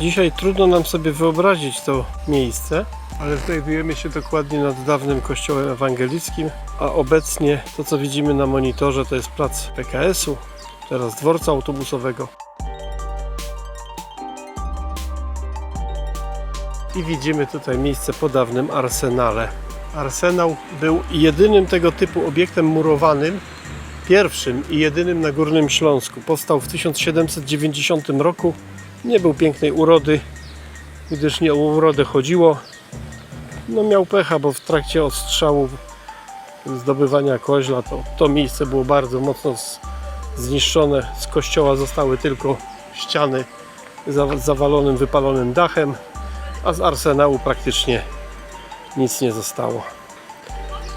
Dzisiaj trudno nam sobie wyobrazić to miejsce, ale znajdujemy się dokładnie nad dawnym kościołem ewangelickim, a obecnie to co widzimy na monitorze to jest plac PKS-u, teraz dworca autobusowego. I widzimy tutaj miejsce po dawnym arsenale. Arsenał był jedynym tego typu obiektem murowanym, pierwszym i jedynym na Górnym Śląsku. Powstał w 1790 roku. Nie był pięknej urody, gdyż nie o urodę chodziło. No miał pecha, bo w trakcie odstrzału zdobywania koźla to, to miejsce było bardzo mocno z, zniszczone. Z kościoła zostały tylko ściany za, zawalonym, wypalonym dachem, a z arsenału praktycznie nic nie zostało.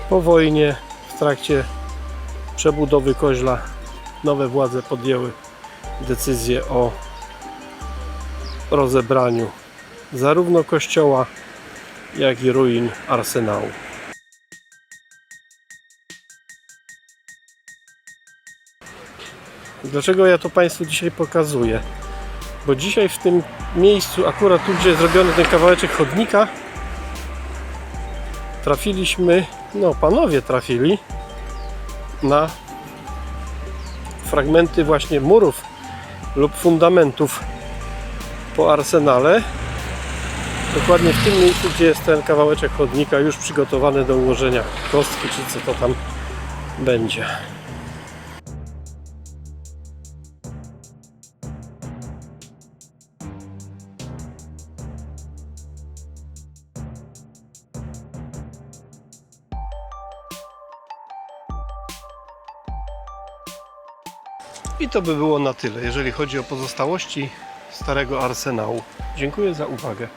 Po wojnie, w trakcie przebudowy koźla, nowe władze podjęły decyzję o rozebraniu zarówno kościoła, jak i ruin arsenału. Dlaczego ja to Państwu dzisiaj pokazuję? Bo dzisiaj w tym miejscu, akurat tu, gdzie jest zrobiony ten kawałeczek chodnika, trafiliśmy, no panowie trafili na fragmenty właśnie murów lub fundamentów po arsenale. Dokładnie w tym miejscu, gdzie jest ten kawałeczek chodnika już przygotowany do ułożenia kostki, czy co to tam będzie. I to by było na tyle, jeżeli chodzi o pozostałości starego arsenału. Dziękuję za uwagę.